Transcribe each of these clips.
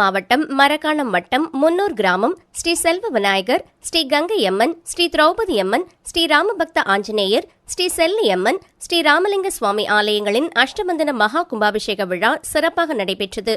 மாவட்டம் மரக்காணம் வட்டம் முன்னூர் கிராமம் ஸ்ரீ செல்வ விநாயகர் ஸ்ரீ கங்கையம்மன் ஸ்ரீ திரௌபதி அம்மன் ஸ்ரீ ராமபக்த ஆஞ்சநேயர் ஸ்ரீ செல்லியம்மன் ஸ்ரீ ராமலிங்க சுவாமி ஆலயங்களின் அஷ்டமந்தன மகா கும்பாபிஷேக விழா சிறப்பாக நடைபெற்றது.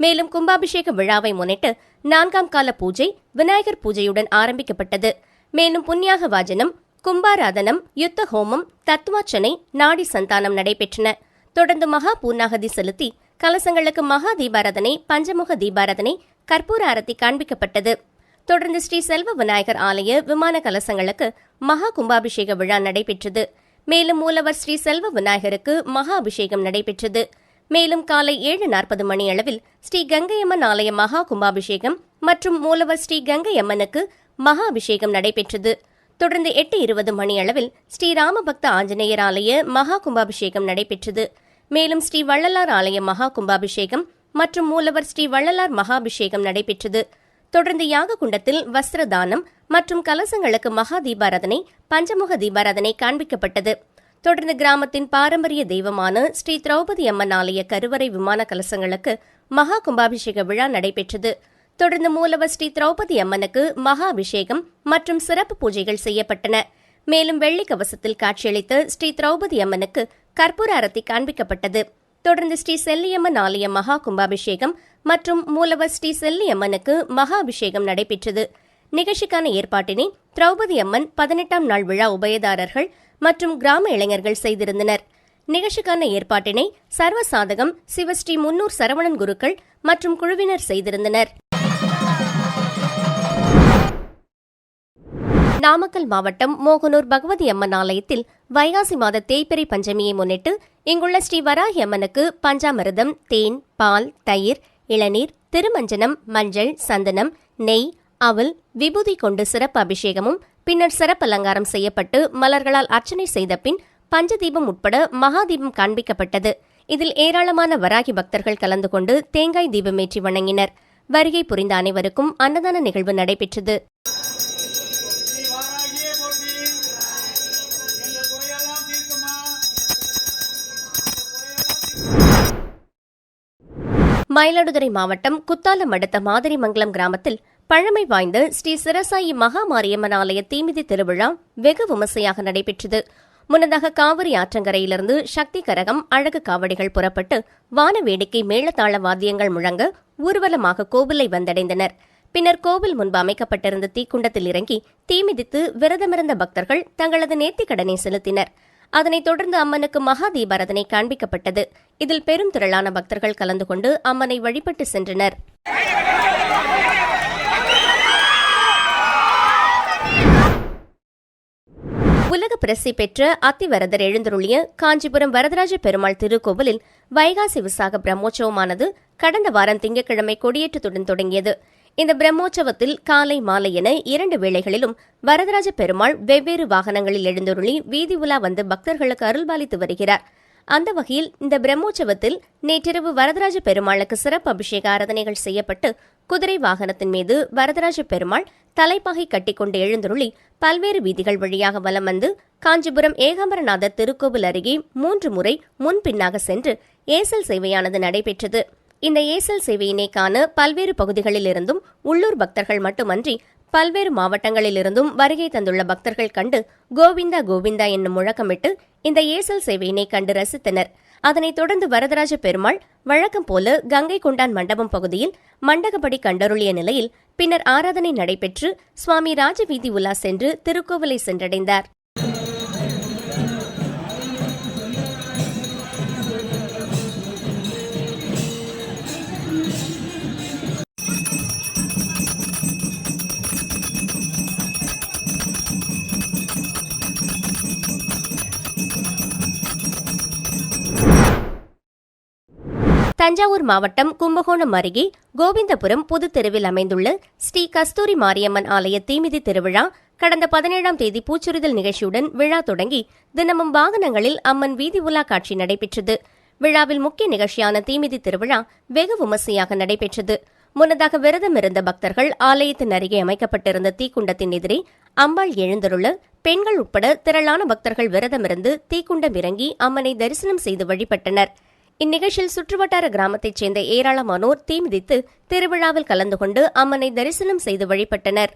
மேலும் கும்பாபிஷேக விழாவை முன்னிட்டு நான்காம் கால பூஜை விநாயகர் பூஜையுடன் ஆரம்பிக்கப்பட்டது. மேலும் புண்ணியாக வாஜனம் கும்பாராதனம் யுத்த ஹோமம் தத்துவாச்சனை நாடி சந்தானம் நடைபெற்றன. தொடர்ந்து மகா பூர்ணாகதி செலுத்தி கலசங்களுக்கு மகா தீபாராதனை பஞ்சமுக தீபாராதனை கற்பூர அரத்தி காண்பிக்கப்பட்டது. தொடர்ந்து ஸ்ரீ செல்வ விநாயகர் ஆலய விமான கலசங்களுக்கு மகா கும்பாபிஷேக விழா நடைபெற்றது. மேலும் மூலவர் ஸ்ரீ செல்வ விநாயகருக்கு மகா அபிஷேகம் நடைபெற்றது. மேலும் காலை ஏழு நாற்பது மணி அளவில் ஸ்ரீ கங்கையம்மன் ஆலய மகா கும்பாபிஷேகம் மற்றும் மூலவர் ஸ்ரீ கங்கையம்மனுக்கு மகா அபிஷேகம் நடைபெற்றது. தொடர்ந்து எட்டு இருபது மணி அளவில் ஸ்ரீ ராமபக்த ஆஞ்சநேயர் ஆலய மகா கும்பாபிஷேகம் நடைபெற்றது. மேலும் ஸ்ரீ வள்ளலார் ஆலய மகா கும்பாபிஷேகம் மற்றும் மூலவர் ஸ்ரீ வள்ளலார் மகாபிஷேகம் நடைபெற்றது. தொடர்ந்து யாக குண்டத்தில் வஸ்திர தானம் மற்றும் கலசங்களுக்கு மகா தீபாராதனை பஞ்சமுக தீபாராதனை காண்பிக்கப்பட்டது. தொடர்ந்து கிராமத்தின் பாரம்பரிய தெய்வமான ஸ்ரீ திரௌபதி அம்மன் ஆலய கருவறை விமான கலசங்களுக்கு மகா கும்பாபிஷேக விழா நடைபெற்றது. தொடர்ந்து மூலவர் ஸ்ரீ திரௌபதி அம்மனுக்கு மகா அபிஷேகம் மற்றும் சிறப்பு பூஜைகள் செய்யப்பட்டன. மேலும் வெள்ளி கவசத்தில் காட்சியளித்த ஸ்ரீ திரௌபதி அம்மனுக்கு கற்பூர அரத்தி காண்பிக்கப்பட்டது. தொடர்ந்து ஸ்ரீ செல்லியம்மன் ஆலய மகா கும்பாபிஷேகம் மற்றும் மூலவர் ஸ்ரீ செல்லியம்மனுக்கு மகா அபிஷேகம் நடைபெற்றது. நிகழ்ச்சிக்கான ஏற்பாட்டினை திரௌபதி அம்மன் பதினெட்டாம் நாள் விழா உபயதாரர்கள் மற்றும் கிராம இளைஞர்கள் செய்திருந்தனர். நிகழ்ச்சிக்கான ஏற்பாட்டினை சர்வசாதகம் சிவஸ்ரீ முன்னூர் சரவணன் குருக்கள் மற்றும் குழுவினர் செய்திருந்தனர். நாமக்கல் மாவட்டம் மோகனூர் பகவதி அம்மன் ஆலயத்தில் வைகாசி மாத தேய்பிறை பஞ்சமியை முன்னிட்டு இங்குள்ள ஸ்ரீ வராகி அம்மனுக்கு பஞ்சாமிரதம் தேன் பால் தயிர் இளநீர் திருமஞ்சனம் மஞ்சள் சந்தனம் நெய் அவல் விபூதி கொண்டு சிறப்பு அபிஷேகமும் பின்னர் சிறப்பு அலங்காரம் செய்யப்பட்டு மலர்களால் அர்ச்சனை செய்த பின் பஞ்சதீபம் உட்பட மகாதீபம் காண்பிக்கப்பட்டது. இதில் ஏராளமான வராகி பக்தர்கள் கலந்து கொண்டு தேங்காய் தீபமேற்றி வணங்கினர். வருகை புரிந்த அனைவருக்கும் அன்னதான நிகழ்வு நடைபெற்றது. மயிலாடுதுறை மாவட்டம் குத்தாலம் அடுத்த மாதிரிமங்கலம் கிராமத்தில் பழமை வாய்ந்த ஸ்ரீ சிரசாயி மகா மாரியம்மன் ஆலய தீமிதி திருவிழா வெகு விமர்சையாக நடைபெற்றது. முன்னதாக காவிரி ஆற்றங்கரையிலிருந்து சக்தி கரகம் அழகு காவடிகள் புறப்பட்டு வான வேடிக்கை மேளதாள வாத்தியங்கள் முழங்க ஊர்வலமாக கோவிலை வந்தடைந்தனர். பின்னர் கோவில் முன்பு அமைக்கப்பட்டிருந்த தீக்குண்டத்தில் இறங்கி தீமிதித்து விரதமிருந்த பக்தர்கள் தங்களது நேர்த்திக்கடனை செலுத்தினர். அதனைத் தொடர்ந்து அம்மனுக்கு மகா தீபாரதனை காண்பிக்கப்பட்டது. இதில் பெரும் திரளான பக்தர்கள் கலந்து கொண்டு அம்மனை வழிபட்டு சென்றனர். உலக பிரசி பெற்ற அத்திவரதர் எழுந்தருளிய காஞ்சிபுரம் வரதராஜ பெருமாள் திருக்கோவிலில் வைகாசி விசாக பிரம்மோற்சவமானது கடந்த வாரம் திங்கட்கிழமை கொடியேற்றத்துடன் தொடங்கியது. இந்த பிரம்மோற்சவத்தில் காலை மாலை என இரண்டு வேளைகளிலும் வரதராஜ பெருமாள் வெவ்வேறு வாகனங்களில் எழுந்தருளி வீதி உலா வந்து பக்தர்களுக்கு அருள்பாலித்து வருகிறார். அந்த வகையில் இந்த பிரம்மோற்சவத்தில் நேற்றிரவு வரதராஜ பெருமாளுக்கு சிறப்பு அபிஷேக ஆராதனைகள் செய்யப்பட்டு குதிரை வாகனத்தின் மீது வரதராஜ பெருமாள் தலைப்பாகை கட்டிக்கொண்டு எழுந்தருளி பல்வேறு வீதிகள் வழியாக வலம் வந்து காஞ்சிபுரம் ஏகாம்பரநாதர் திருக்கோவில் அருகே மூன்று முறை முன்பின்னாக சென்று ஏசல் சேவையானது நடைபெற்றது. இந்த ஏசல் சேவையினை காண பல்வேறு பகுதிகளிலிருந்தும் உள்ளூர் பக்தர்கள் மட்டுமன்றி பல்வேறு மாவட்டங்களிலிருந்தும் வருகை தந்துள்ள பக்தர்கள் கண்டு கோவிந்தா கோவிந்தா என்னும் முழக்கமிட்டு இந்த ஏசல் சேவையினை கண்டு ரசித்தனர். அதனைத் தொடர்ந்து வரதராஜ பெருமாள் வழக்கம் போல கங்கை கொண்டான் மண்டபம் பகுதியில் மண்டகப்படி கண்டருளிய நிலையில் பின்னர் ஆராதனை நடைபெற்று சுவாமி ராஜவீதி உலா சென்று திருக்கோவிலை சென்றடைந்தார். தஞ்சாவூர் மாவட்டம் கும்பகோணம் அருகே கோவிந்தபுரம் புது தெருவில் அமைந்துள்ள ஸ்ரீ கஸ்தூரி மாரியம்மன் ஆலய தீமிதி திருவிழா கடந்த பதினேழாம் தேதி பூச்சுரிதல் நிகழ்ச்சியுடன் விழா தொடங்கி தினமும் வாகனங்களில் அம்மன் வீதி உலா காட்சி நடைபெற்றது. விழாவில் முக்கிய நிகழ்ச்சியான தீமிதி திருவிழா வெகு விமர்சையாக நடைபெற்றது. முன்னதாக விரதம் இருந்த பக்தர்கள் ஆலயத்தின் அருகே அமைக்கப்பட்டிருந்த தீக்குண்டத்தின் எதிரே அம்பாள் எழுந்தருள பெண்கள் உட்பட திரளான பக்தர்கள் விரதமிருந்து தீக்குண்டம் இறங்கி அம்மனை தரிசனம் செய்து வழிபட்டனர். இந்நிகழ்ச்சியில் சுற்றுவட்டார கிராமத்தைச் சேர்ந்த ஏராளமானோர் தீ மிதித்து திருவிழாவில் கலந்து கொண்டு அம்மனை தரிசனம் செய்து வழிபட்டனர்.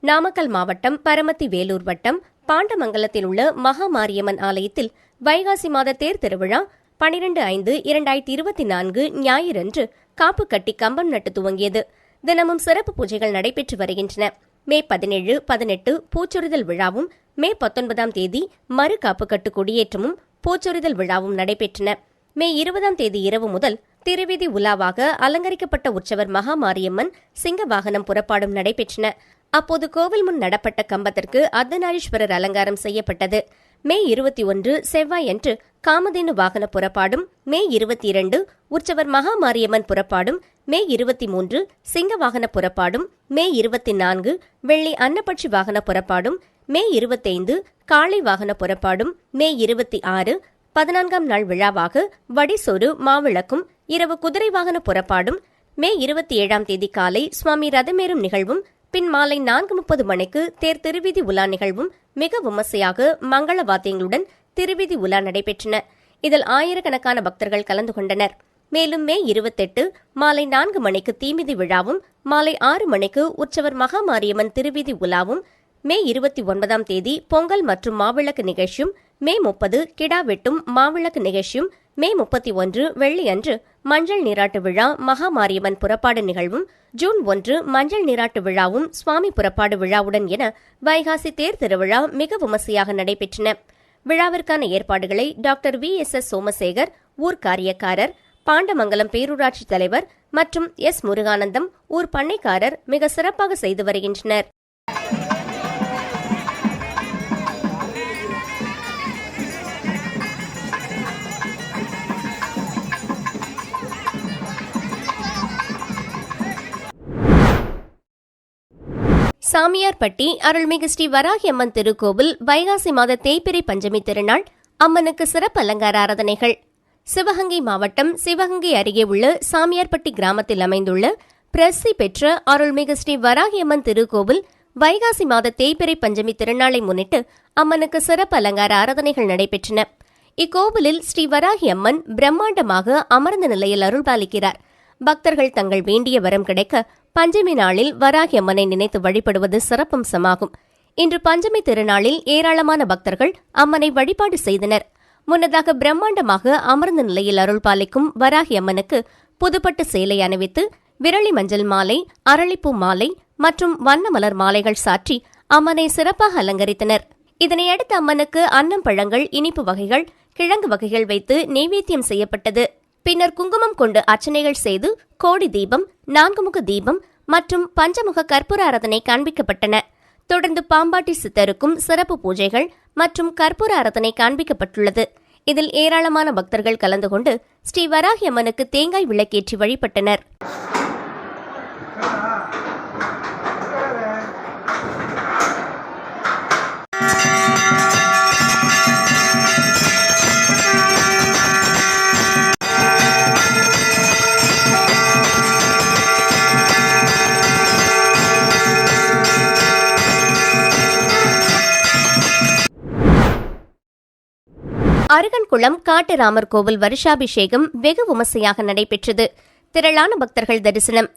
நாமக்கல் மாவட்டம் பரமத்தி வேலூர் வட்டம் பாண்டமங்கலத்தில் உள்ள மகாமாரியம்மன் ஆலயத்தில் வைகாசி மாத தேர் திருவிழா பனிரெண்டு ஐந்து இரண்டாயிரத்தி இருபத்தி நான்கு ஞாயிறன்று காப்பு கட்டி கம்பம் நட்டு துவங்கியது. தினமும் சிறப்பு பூஜைகள் நடைபெற்று வருகின்றன. மே பதினேழு பதினெட்டு பூச்சொரிதல் விழாவும் மே பத்தொன்பதாம் தேதி மறு காப்புக்கட்டு கொடியேற்றமும் பூச்சொரிதல் விழாவும் நடைபெற்றன. மே இருபதாம் தேதி இரவு முதல் திருவிதி உலாவாக அலங்கரிக்கப்பட்ட உற்சவர் மகாமாரியம்மன் சிங்க வாகனம் புறப்பாடும் நடைபெற்றன. அப்போது கோவில் முன் நடப்பட்ட கம்பத்திற்கு அர்த்தநாரீஸ்வரர் அலங்காரம் செய்யப்பட்டது. மே இருபத்தி ஒன்று செவ்வாயன்று காமதேனு வாகன புறப்பாடும் மே இருபத்தி இரண்டு உற்சவர் மகாமாரியம்மன் புறப்பாடும் மே இருபத்தி மூன்று சிங்க வாகன புறப்பாடும் மே இருபத்தி நான்கு வெள்ளி அன்னப்பட்சி வாகன புறப்பாடும் மே இருபத்தைந்து காளை வாகன புறப்பாடும் மே இருபத்தி ஆறு பதினான்காம் நாள் விழாவாக வடிசோறு மாவிளக்கும் இரவு குதிரை வாகன புறப்பாடும் மே இருபத்தி ஏழாம் தேதி காலை சுவாமி ரதமேறும் நிகழ்வும் பின் மாலை நான்கு முப்பது மணிக்கு தேர் திருவிதி உலா நிகழ்வும் மிக விமர்சையாக மங்கள வாத்தியங்களுடன் திருவிதி உலா நடைபெற்றன. இதில் ஆயிரக்கணக்கான பக்தர்கள் கலந்து கொண்டனர். மேலும் மே இருபத்தெட்டு மாலை நான்கு மணிக்கு தீமிதி விழாவும் மாலை ஆறு மணிக்கு உற்சவர் மகாமாரியம்மன் திருவிதி உலாவும் மே இருபத்தி ஒன்பதாம் தேதி பொங்கல் மற்றும் மாவிளக்கு நிகழ்ச்சியும் மே முப்பது கிடா வெட்டும் மாவிளக்கு நிகழ்ச்சியும் மே முப்பத்தி ஒன்று வெள்ளியன்று மஞ்சள் நீராட்டு விழா மகாமாரியம்மன் புறப்பாடு நிகழ்வும் ஜூன் ஒன்று மஞ்சள் நீராட்டு விழாவும் சுவாமி புறப்பாடு விழாவுடன் என வைகாசி தேர் திருவிழா மிக விமர்சையாக நடைபெற்றன. விழாவிற்கான ஏற்பாடுகளை doctor V S S Somasekar ஊர் காரியக்காரர் பாண்டமங்கலம் பேரூராட்சி தலைவர் மற்றும் எஸ் முருகானந்தம் ஊர் பண்ணைக்காரர் மிக சிறப்பாக செய்து வருகின்றனர். சாமியார்பட்டி அருள்மிகு ஸ்ரீ வராகி அம்மன் திருக்கோவில் வைகாசி மாத தேய்பிறை பஞ்சமி திருநாள் அம்மனுக்கு சிறப்பு அலங்கார ஆராதனைகள். சிவகங்கை மாவட்டம் சிவகங்கை அருகே உள்ள சாமியார்பட்டி கிராமத்தில் அமைந்துள்ள பிரசி பெற்ற அருள்மிகு ஸ்ரீ வராகியம்மன் திருக்கோவில் வைகாசி மாத தேய்பிறை பஞ்சமி திருநாளை முன்னிட்டு அம்மனுக்கு சிறப்பு அலங்கார ஆராதனைகள் நடைபெற்றன. இக்கோவிலில் ஸ்ரீ வராகி அம்மன் பிரம்மாண்டமாக அமர்ந்த நிலையில் அருள்பாலிக்கிறார். பக்தர்கள் தங்கள் வேண்டிய வரம் கிடைக்க பஞ்சமி நாளில் வராகி அம்மனை நினைத்து வழிபடுவது சிறப்பம்சமாகும். இன்று பஞ்சமி திருநாளில் ஏராளமான பக்தர்கள் அம்மனை வழிபாடு செய்தனர். முன்னதாக பிரம்மாண்டமாக அமர்ந்த நிலையில் அருள் பாலிக்கும் வராகி அம்மனுக்கு புதுப்பட்டு சேலை அணிவித்து விரலி மஞ்சள் மாலை அரளிப்பூ மாலை மற்றும் வண்ண மலர் மாலைகள் சாற்றி அம்மனை சிறப்பாக அலங்கரித்தனர். இதனையடுத்து அம்மனுக்கு அன்னம் பழங்கள் இனிப்பு வகைகள் கிழங்கு வகைகள் வைத்து நெய்வேத்தியம் செய்யப்பட்டது. பின்னர் குங்குமம் கொண்டு அர்ச்சனைகள் செய்து கோடி தீபம் நான்குமுக தீபம் மற்றும் பஞ்சமுக கற்பூர ஆராதனை காண்பிக்கப்பட்டன. தொடர்ந்து பாம்பாட்டி சித்தருக்கும் சிறப்பு பூஜைகள் மற்றும் கற்பூர அரதனை காண்பிக்கப்பட்டுள்ளது. இதில் ஏராளமான பக்தர்கள் கலந்து கொண்டு ஸ்ரீ வராகியம்மனுக்கு தேங்காய் விளக்கேற்றி வழிபட்டனர். அருகன்குளம் காட்டுராமர் கோவில் வருஷாபிஷேகம் வெகு விமர்சையாக நடைபெற்றது. திரளான பக்தர்கள் தரிசனம்.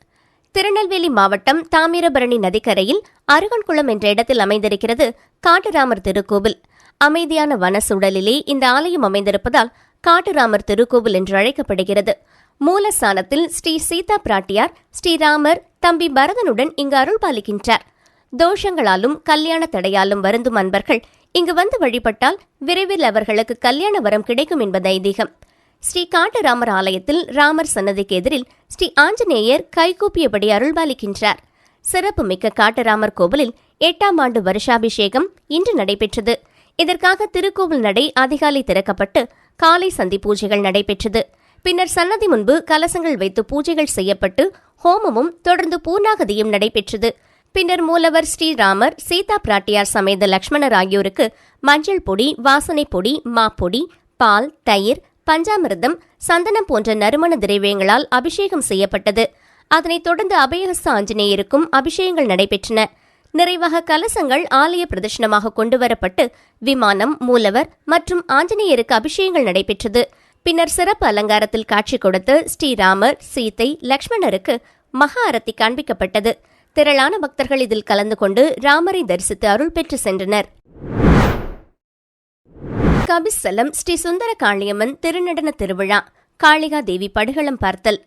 திருநெல்வேலி மாவட்டம் தாமிரபரணி நதிக்கரையில் அருகன்குளம் என்ற இடத்தில் அமைந்திருக்கிறது காட்டுராமர் திருக்கோவில். அமைதியான வன சூழலிலே இந்த ஆலயம் அமைந்திருப்பதால் காட்டுராமர் திருக்கோவில் என்று அழைக்கப்படுகிறது. மூலஸ்தானத்தில் ஸ்ரீ சீதா பிராட்டியார் ஸ்ரீராமர் தம்பி பரதனுடன் இங்கு அருள் பாலிக்கின்றார் தோஷங்களாலும் கல்யாண தடையாலும் வருந்தும் அன்பர்கள். இங்கு வந்து வழிபட்டால் விரைவில் அவர்களுக்கு கல்யாண வரம் கிடைக்கும் என்பது ஐதீகம். ஸ்ரீ காட்டராமர் ஆலயத்தில் ராமர் சன்னதிக்கு எதிரில் ஸ்ரீ ஆஞ்சநேயர் கைகூப்பியபடி அருள்பாலிக்கின்றார். சிறப்பு மிக்க காட்டராமர் கோவிலில் எட்டாம் ஆண்டு வருஷாபிஷேகம் இன்று நடைபெற்றது. இதற்காக திருக்கோவில் நடை அதிகாலை திறக்கப்பட்டு காலை சந்தி பூஜைகள் நடைபெற்றது. பின்னர் சன்னதி முன்பு கலசங்கள் வைத்து பூஜைகள் செய்யப்பட்டு ஹோமமும் தொடர்ந்து பூர்ணாகதியும் நடைபெற்றது. பின்னர் மூலவர் ஸ்ரீராமர் சீதா பிராட்டியார் சமேத லக்ஷ்மணர் ஆகியோருக்கு மஞ்சள் பொடி வாசனை பொடி மாப்பொடி பால் தயிர் பஞ்சாமிர்தம் சந்தனம் போன்ற நறுமண திரவியங்களால் அபிஷேகம் செய்யப்பட்டது. அதனைத் தொடர்ந்து அபயஹஸ்த ஆஞ்சநேயருக்கும் அபிஷேகங்கள் நடைபெற்றன. நிறைவாக கலசங்கள் ஆலய பிரதர்ஷனமாக கொண்டுவரப்பட்டு விமானம் மூலவர் மற்றும் ஆஞ்சநேயருக்கு அபிஷேகங்கள் நடைபெற்றது. பின்னர் சிறப்பு அலங்காரத்தில் காட்சி கொடுத்து ஸ்ரீராமர் சீதை லக்ஷ்மணருக்கு மகா அரத்தி காண்பிக்கப்பட்டது. திரளான பக்தர்கள் இதில் கலந்து கொண்டு ராமரை தரிசித்து அருள் பெற்று சென்றனர். கபிஸ்தலம் ஸ்ரீ சுந்தர காளியம்மன் திருநடன திருவிழா காளிகா தேவி படுகளம் பார்த்தல்.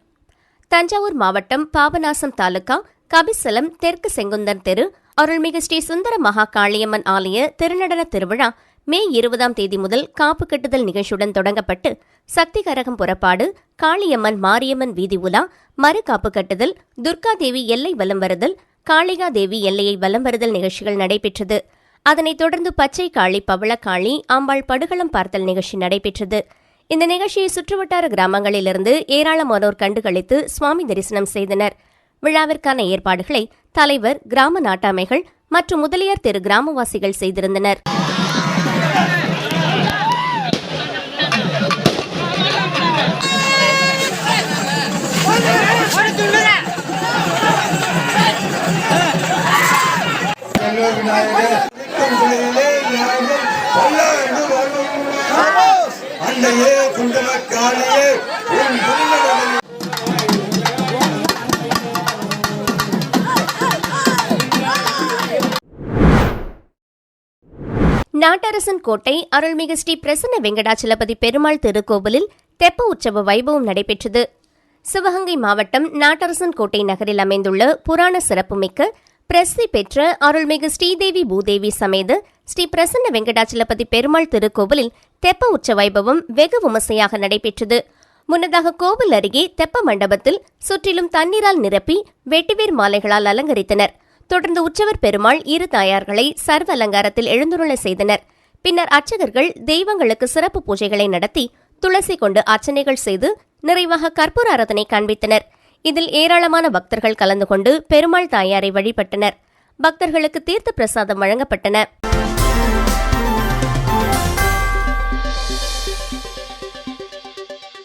தஞ்சாவூர் மாவட்டம் பாபநாசம் தாலுகா கபிஸ்தலம் தெற்கு செங்குந்தன் தெரு அருள்மிகு ஸ்ரீ சுந்தர மகா காளியம்மன் ஆலய திருநடன திருவிழா மே இருபதாம் தேதி முதல் காப்பு கட்டுதல் நிகழ்ச்சியுடன் தொடங்கப்பட்டு சக்தி கரகம் புறப்பாடு காளியம்மன் மாரியம்மன் வீதி உலா மறு காப்பு கட்டுதல் துர்கா தேவி எல்லை வலம் வருதல் காளிகா தேவி எல்லையை வலம் வருதல் நிகழ்ச்சிகள் நடைபெற்றது. அதனைத் தொடர்ந்து பச்சை காளி பவளக்காளி ஆம்பாள் படுகளம் பார்த்தல் நிகழ்ச்சி நடைபெற்றது. இந்த நிகழ்ச்சியை சுற்றுவட்டார கிராமங்களிலிருந்து ஏராளமானோர் கண்டுகளித்து சுவாமி தரிசனம் செய்தனர். விழாவிற்கான ஏற்பாடுகளை தலைவர் கிராம நாட்டாமைகள் மற்றும் முதலியார் தெரு கிராமவாசிகள் செய்திருந்தனர். குண்டலக்காளியே நாட்டரசன் கோட்டை அருள்மிகு ஸ்ரீ பிரசன்ன வெங்கடாச்சலபதி பெருமாள் திருக்கோவிலில் தெப்ப உற்சவ வைபவம் நடைபெற்றது. சிவகங்கை மாவட்டம் நாட்டரசன் கோட்டை நகரில் அமைந்துள்ள புராண சிறப்புமிக்க பிரசித்தி பெற்ற அருள்மிகு ஸ்ரீதேவி பூதேவி சமேத ஸ்ரீ பிரசன்ன வெங்கடாச்சலபதி பெருமாள் திருக்கோவிலில் தெப்ப உற்ச வைபவம் வெகு விமர்சையாக நடைபெற்றது. முன்னதாக கோவில் அருகே தெப்ப மண்டபத்தில் சுற்றிலும் தண்ணீரால் நிரப்பி வெட்டிவேர் மாலைகளால் அலங்கரித்தனர். தொடர்ந்து உற்சவர் பெருமாள் இரு தாயார்களை சர்வ அலங்காரத்தில் எழுந்துருள செய்தனர். பின்னர் அர்ச்சகர்கள் தெய்வங்களுக்கு சிறப்பு பூஜைகளை நடத்தி துளசி கொண்டு அர்ச்சனைகள் செய்து நிறைவாக கற்பூர ஆராதனை காண்பித்தனர். இதில் ஏராளமான பக்தர்கள் கலந்து கொண்டு பெருமாள் தாயாரை வழிபட்டனர். பக்தர்களுக்கு தீர்த்த பிரசாதம் வழங்கப்பட்டன.